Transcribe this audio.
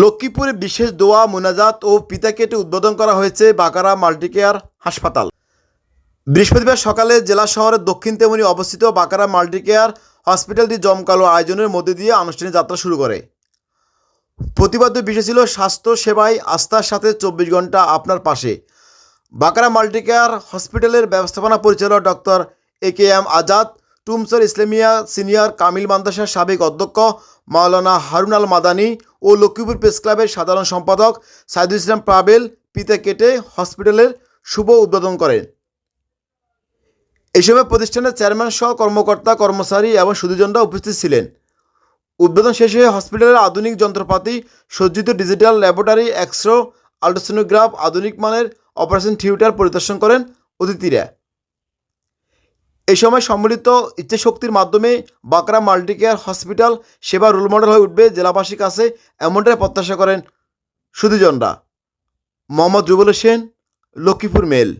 লক্ষ্মীপুরে বিশেষ দোয়া, মোনাজাত ও পিতা কেটে উদ্বোধন করা হয়েছে বাকারা মাল্টিকেয়ার হাসপাতাল। বৃহস্পতিবার সকালে জেলা শহরের দক্ষিণ তেমনি অবস্থিত বাকারা মাল্টিকেয়ার হসপিটালটি জমকালো আয়োজনের মধ্যে দিয়ে আনুষ্ঠানিক যাত্রা শুরু করে। প্রতিবাদ্য বিষয় ছিল স্বাস্থ্য সেবায় আস্থার সাথে চব্বিশ ঘণ্টা আপনার পাশে। বাকারা মাল্টিকেয়ার হসপিটালের ব্যবস্থাপনা পরিচালক doctor A K M Azad Tumsar Islamia senior Kamil মাদ্রাসার সাবেক অধ্যক্ষ মাওলানা হারুন আল মাদানী ও লক্ষ্মীপুর প্রেস ক্লাবের সাধারণ সম্পাদক সাইদুল ইসলাম পাবেল পিতা কেটে হসপিটালের শুভ উদ্বোধন করেন। এই সময় প্রতিষ্ঠানের চেয়ারম্যান সহ কর্মকর্তা, কর্মচারী এবং সুদীজনরা উপস্থিত ছিলেন। উদ্বোধন শেষে হসপিটালের আধুনিক যন্ত্রপাতি, সজ্জিত ডিজিটাল ল্যাবরেটরি, এক্সরো, আল্ট্রাসোনোগ্রাফ, আধুনিক মানের অপারেশন থিয়েটার পরিদর্শন করেন অতিথিরা। এই সময় সম্মিলিত ইচ্ছেশক্তির মাধ্যমে বাঁকড়া মাল্টিকেয়ার হসপিটাল সেবা রোল মডেল হয়ে উঠবে জেলাবাসীর কাছে, এমনটাই প্রত্যাশা করেন সুধীজনরা মোহাম্মদ রুবুল হোসেন, লক্ষ্মীপুর মেল।